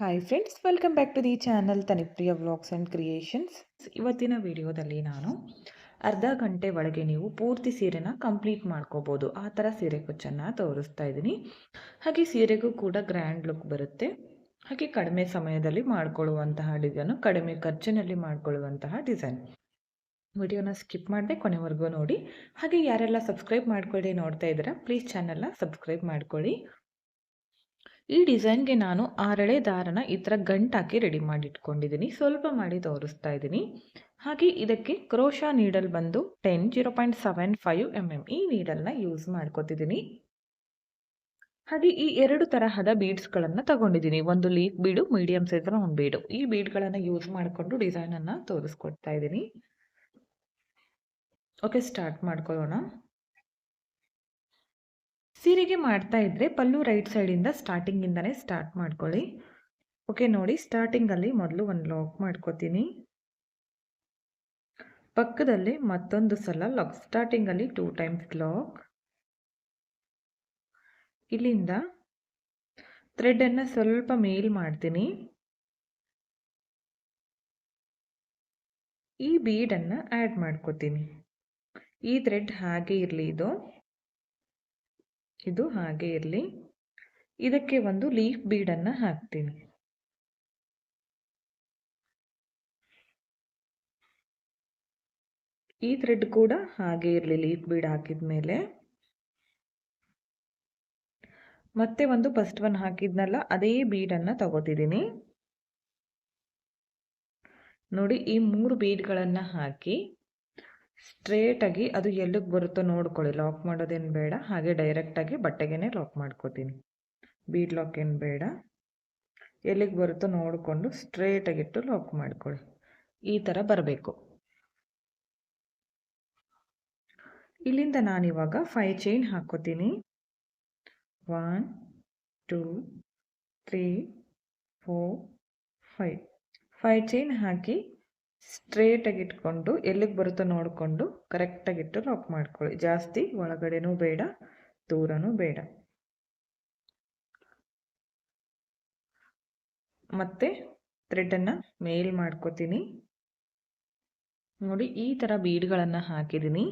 Hi friends welcome back to the channel Tanipriya vlogs and creations ಇವತ್ತಿನ ವಿಡಿಯೋದಲ್ಲಿ ನಾನು ಅರ್ಧ ಗಂಟೆ ಒಳಗೆ ನೀವು ಪೂರ್ತಿ ಸೀರೆನ ಕಂಪ್ಲೀಟ್ ಮಾಡ್ಕೋಬೋದು. ಆ ಥರ ಸೀರೆ ಕುಚ್ಚನ್ನು ತೋರಿಸ್ತಾ ಇದ್ದೀನಿ. ಹಾಗೆ ಸೀರೆಗೂ ಕೂಡ ಗ್ರ್ಯಾಂಡ್ ಲುಕ್ ಬರುತ್ತೆ. ಹಾಗೆ ಕಡಿಮೆ ಸಮಯದಲ್ಲಿ ಮಾಡ್ಕೊಳ್ಳುವಂತಹ ಡಿಸೈನು ಕಡಿಮೆ ಖರ್ಚಿನಲ್ಲಿ ಮಾಡ್ಕೊಳ್ಳುವಂತಹ ಡಿಸೈನ್ ವಿಡಿಯೋನ ಸ್ಕಿಪ್ ಮಾಡದೆ ಕೊನೆವರೆಗೂ ನೋಡಿ. ಹಾಗೆ ಯಾರೆಲ್ಲ ಸಬ್ಸ್ಕ್ರೈಬ್ ಮಾಡ್ಕೊಳ್ಳಿ ನೋಡ್ತಾ ಇದ್ದೀರಾ ಪ್ಲೀಸ್ ಚಾನಲ್ನ ಸಬ್ಸ್ಕ್ರೈಬ್ ಮಾಡ್ಕೊಳ್ಳಿ. ಈ ಡಿಸೈನ್ಗೆ ನಾನು ಆರಳೆ ದಾರನ ಈ ಥರ ಗಂಟಾಕಿ ರೆಡಿ ಮಾಡಿ ಇಟ್ಕೊಂಡಿದ್ದೀನಿ ಸ್ವಲ್ಪ ಮಾಡಿ ತೋರಿಸ್ತಾ ಇದ್ದೀನಿ. ಹಾಗೆ ಇದಕ್ಕೆ ಕ್ರೋಶಾ ನೀಡಲ್ ಬಂದು ten, zero point seven five M M ಈ ನೀಡಲ್ನ ಯೂಸ್ ಮಾಡ್ಕೋತಿದ್ದೀನಿ. ಹಾಗೆ ಈ ಎರಡು ತರಹದ ಬೀಡ್ಸ್ಗಳನ್ನು ತಗೊಂಡಿದ್ದೀನಿ. ಒಂದು ಲೀಫ್ ಬೀಡು, ಮೀಡಿಯಂ ಸೈಜ್ನ ಒಂದು ಬೀಡು. ಈ ಬೀಡ್ಗಳನ್ನು ಯೂಸ್ ಮಾಡಿಕೊಂಡು ಡಿಸೈನನ್ನು ತೋರಿಸ್ಕೊಡ್ತಾ ಇದ್ದೀನಿ. ಓಕೆ, ಸ್ಟಾರ್ಟ್ ಮಾಡ್ಕೊಳ್ಳೋಣ. ಸೀರೆಗೆ ಮಾಡ್ತಾ ಇದ್ರೆ ಪಲ್ಲು ರೈಟ್ ಸೈಡಿಂದ ಸ್ಟಾರ್ಟಿಂಗಿಂದನೇ ಸ್ಟಾರ್ಟ್ ಮಾಡ್ಕೊಳ್ಳಿ. ಓಕೆ ನೋಡಿ ಸ್ಟಾರ್ಟಿಂಗಲ್ಲಿ ಮೊದಲು ಒಂದು ಲಾಕ್ ಮಾಡ್ಕೋತೀನಿ. ಪಕ್ಕದಲ್ಲಿ ಮತ್ತೊಂದು ಸಲ ಲಾಕ್ ಸ್ಟಾರ್ಟಿಂಗಲ್ಲಿ ಟೂ ಟೈಮ್ಸ್ ಲಾಕ್ ಇಲ್ಲಿಂದ ಥ್ರೆಡನ್ನು ಸ್ವಲ್ಪ ಮೇಲ್ ಮಾಡ್ತೀನಿ. ಈ ಬೀಡನ್ನು ಆ್ಯಡ್ ಮಾಡ್ಕೋತೀನಿ. ಈ ಥ್ರೆಡ್ ಹಾಗೆ ಇರಲಿ ಇದು. ಇದು ಹಾಗೆ ಇರಲಿ. ಇದಕ್ಕೆ ಒಂದು ಲೀಫ್ ಬೀಡನ್ನು ಹಾಕ್ತೀನಿ. ಈ ಥ್ರೆಡ್ ಕೂಡ ಹಾಗೆ ಇರಲಿ ಲೀಫ್ ಬೀಡ್ ಹಾಕಿದ ಮೇಲೆ. ಮತ್ತೆ ಒಂದು ಫಸ್ಟ್ ಒನ್ ಹಾಕಿದ್ನಲ್ಲ, ಅದೇ ಬೀಡನ್ನು ತಗೋತಿದ್ದೀನಿ. ನೋಡಿ, ಈ ಮೂರು ಬೀಡ್ಗಳನ್ನು ಹಾಕಿ ಸ್ಟ್ರೇಟಾಗಿ ಅದು ಎಲ್ಲಿಗೆ ಬರುತ್ತೋ ನೋಡ್ಕೊಳ್ಳಿ. ಲಾಕ್ ಮಾಡೋದೇನು ಬೇಡ. ಹಾಗೆ ಡೈರೆಕ್ಟಾಗಿ ಬಟ್ಟೆಗೇ ಲಾಕ್ ಮಾಡ್ಕೋತೀನಿ. ಬೀಡ್ ಲಾಕ್ ಏನು ಬೇಡ. ಎಲ್ಲಿಗೆ ಬರುತ್ತೋ ನೋಡಿಕೊಂಡು ಸ್ಟ್ರೇಟಾಗಿಟ್ಟು ಲಾಕ್ ಮಾಡ್ಕೊಳ್ಳಿ. ಈ ಥರ ಬರಬೇಕು. ಇಲ್ಲಿಂದ ನಾನಿವಾಗ ಫೈ ಚೈನ್ ಹಾಕೋತೀನಿ one two three four five five chain ಹಾಕಿ ಸ್ಟ್ರೇಟಾಗಿ ಇಟ್ಕೊಂಡು, ಎಲ್ಲಿಗೆ ಬರುತ್ತೋ ನೋಡಿಕೊಂಡು ಕರೆಕ್ಟಾಗಿಟ್ಟು ಲಾಕ್ ಮಾಡ್ಕೊಳ್ಳಿ. ಜಾಸ್ತಿ ಒಳಗಡೆನೂ ಬೇಡ, ದೂರನೂ ಬೇಡ. ಮತ್ತೆ ಥ್ರೆಡನ್ನು ಮೇಲ್ ಮಾಡ್ಕೋತೀನಿ. ನೋಡಿ, ಈ ಥರ ಬೀಡ್ಗಳನ್ನು ಹಾಕಿದ್ದೀನಿ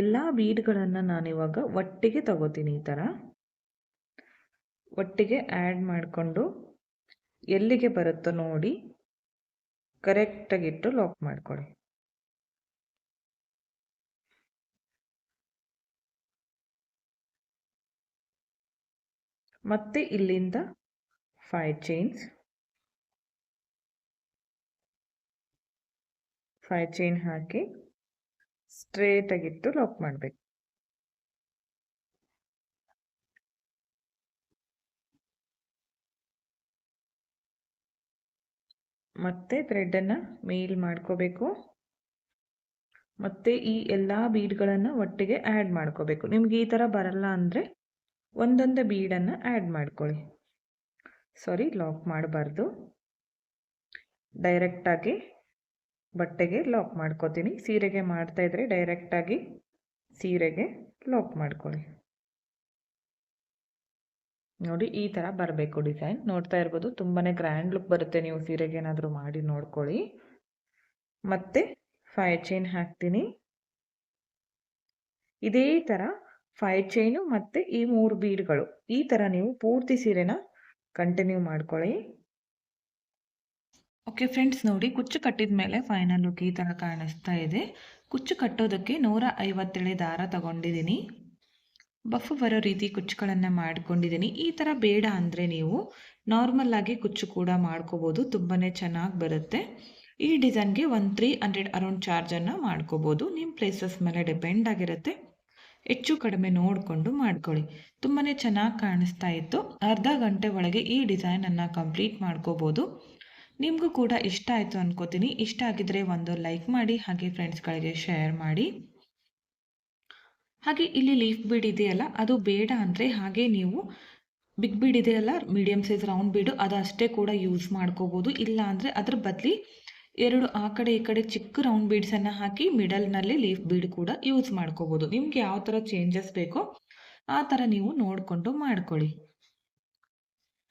ಎಲ್ಲ ಬೀಡ್ಗಳನ್ನು ನಾನಿವಾಗ ಒಟ್ಟಿಗೆ ತಗೋತೀನಿ ಈ ಥರ ಒಟ್ಟಿಗೆ ಆ್ಯಡ್ ಮಾಡಿಕೊಂಡು ಎಲ್ಲಿಗೆ ಬರುತ್ತೋ ನೋಡಿ ಕರೆಕ್ಟಾಗಿಟ್ಟು ಲಾಕ್ ಮಾಡ್ಕೊಳ್ಳಿ. ಮತ್ತೆ ಇಲ್ಲಿಂದ ಫೈವ್ ಚೈನ್ಸ್ ಫೈವ್ ಚೈನ್ ಹಾಕಿ ಸ್ಟ್ರೇಟಾಗಿಟ್ಟು ಲಾಕ್ ಮಾಡಬೇಕು. ಮತ್ತೆ ಥ್ರೆಡನ್ನು ಮೇಲ್ ಮಾಡ್ಕೋಬೇಕು. ಮತ್ತೆ ಈ ಎಲ್ಲ ಬೀಡ್ಗಳನ್ನು ಒಟ್ಟಿಗೆ ಆ್ಯಡ್ ಮಾಡ್ಕೋಬೇಕು. ನಿಮ್ಗೆ ಈ ಥರ ಬರಲ್ಲ ಅಂದರೆ ಒಂದೊಂದು ಬೀಡನ್ನು ಆ್ಯಡ್ ಮಾಡ್ಕೊಳ್ಳಿ. ಸಾರಿ ಲಾಕ್ ಮಾಡಬಾರ್ದು. ಡೈರೆಕ್ಟಾಗಿ ಬಟ್ಟೆಗೆ ಲಾಕ್ ಮಾಡ್ಕೋತೀನಿ. ಸೀರೆಗೆ ಮಾಡ್ತಾಯಿದ್ರೆ ಡೈರೆಕ್ಟಾಗಿ ಸೀರೆಗೆ ಲಾಕ್ ಮಾಡ್ಕೊಳ್ಳಿ. ನೋಡಿ ಈ ಥರ ಬರಬೇಕು ಡಿಸೈನ್ ನೋಡ್ತಾ ಇರ್ಬೋದು ತುಂಬಾ ಗ್ರ್ಯಾಂಡ್ ಲುಕ್ ಬರುತ್ತೆ. ನೀವು ಸೀರೆಗೆ ಏನಾದರೂ ಮಾಡಿ ನೋಡ್ಕೊಳ್ಳಿ. ಮತ್ತೆ ಫೈ ಚೈನ್ ಹಾಕ್ತೀನಿ. ಇದೇ ಥರ ಫೈ ಚೈನು ಮತ್ತು ಈ ಮೂರು ಬೀಡ್ಗಳು ಈ ಥರ ನೀವು ಪೂರ್ತಿ ಸೀರೆನ ಕಂಟಿನ್ಯೂ ಮಾಡ್ಕೊಳ್ಳಿ. ಓಕೆ ಫ್ರೆಂಡ್ಸ್ ನೋಡಿ ಕುಚ್ಚು ಕಟ್ಟಿದ ಮೇಲೆ ಫೈನಲ್ ಲುಕ್ ಈ ಥರ ಕಾಣಿಸ್ತಾ ಇದೆ. ಕುಚ್ಚು ಕಟ್ಟೋದಕ್ಕೆ ನೂರ ಐವತ್ತೇಳೆ ದಾರ ತಗೊಂಡಿದ್ದೀನಿ. ಬಫ್ ಬರೋ ರೀತಿ ಕುಚ್ಚುಗಳನ್ನು ಮಾಡ್ಕೊಂಡಿದ್ದೀನಿ. ಈ ಥರ ಬೇಡ ಅಂದರೆ ನೀವು ನಾರ್ಮಲ್ ಆಗಿ ಕುಚ್ಚು ಕೂಡ ಮಾಡ್ಕೋಬೋದು. ತುಂಬಾ ಚೆನ್ನಾಗಿ ಬರುತ್ತೆ. ಈ ಡಿಸೈನ್ಗೆ ಒಂದು ತ್ರೀ ಹಂಡ್ರೆಡ್ ಅರೌಂಡ್ ಚಾರ್ಜನ್ನು ಮಾಡ್ಕೋಬೋದು. ನಿಮ್ಮ ಪ್ಲೇಸಸ್ ಮೇಲೆ ಡಿಪೆಂಡ್ ಆಗಿರುತ್ತೆ. ಹೆಚ್ಚು ಕಡಿಮೆ ನೋಡಿಕೊಂಡು ಮಾಡ್ಕೊಳ್ಳಿ. ತುಂಬಾ ಚೆನ್ನಾಗಿ ಕಾಣಿಸ್ತಾ ಇತ್ತು. ಅರ್ಧ ಗಂಟೆ ಒಳಗೆ ಈ ಡಿಸೈನನ್ನು ಕಂಪ್ಲೀಟ್ ಮಾಡ್ಕೋಬೋದು. ನಿಮಗೂ ಕೂಡ ಇಷ್ಟ ಆಯಿತು ಅನ್ಕೋತೀನಿ. ಇಷ್ಟ ಆಗಿದ್ರೆ ಒಂದು ಲೈಕ್ ಮಾಡಿ, ಹಾಗೆ ಫ್ರೆಂಡ್ಸ್ಗಳಿಗೆ ಶೇರ್ ಮಾಡಿ. ಹಾಗೆ ಇಲ್ಲಿ ಲೀಫ್ ಬೀಡ್ ಇದೆಯಲ್ಲ, ಅದು ಬೇಡ ಅಂದರೆ ಹಾಗೆ ನೀವು ಬಿಗ್ ಬೀಡ್ ಇದೆಯಲ್ಲ ಮೀಡಿಯಮ್ ಸೈಜ್ ರೌಂಡ್ ಬೀಡು ಅದು ಅಷ್ಟೇ ಕೂಡ ಯೂಸ್ ಮಾಡ್ಕೋಬೋದು. ಇಲ್ಲ ಅಂದರೆ ಅದ್ರ ಬದಲಿ ಎರಡು ಆ ಕಡೆ ಈ ಕಡೆ ಚಿಕ್ಕ ರೌಂಡ್ ಬೀಡ್ಸನ್ನು ಹಾಕಿ ಮಿಡಲ್ನಲ್ಲಿ ಲೀಫ್ ಬೀಡ್ ಕೂಡ ಯೂಸ್ ಮಾಡ್ಕೋಬೋದು. ನಿಮ್ಗೆ ಯಾವ ಥರ ಚೇಂಜಸ್ ಬೇಕೋ ಆ ಥರ ನೀವು ನೋಡಿಕೊಂಡು ಮಾಡ್ಕೊಳ್ಳಿ.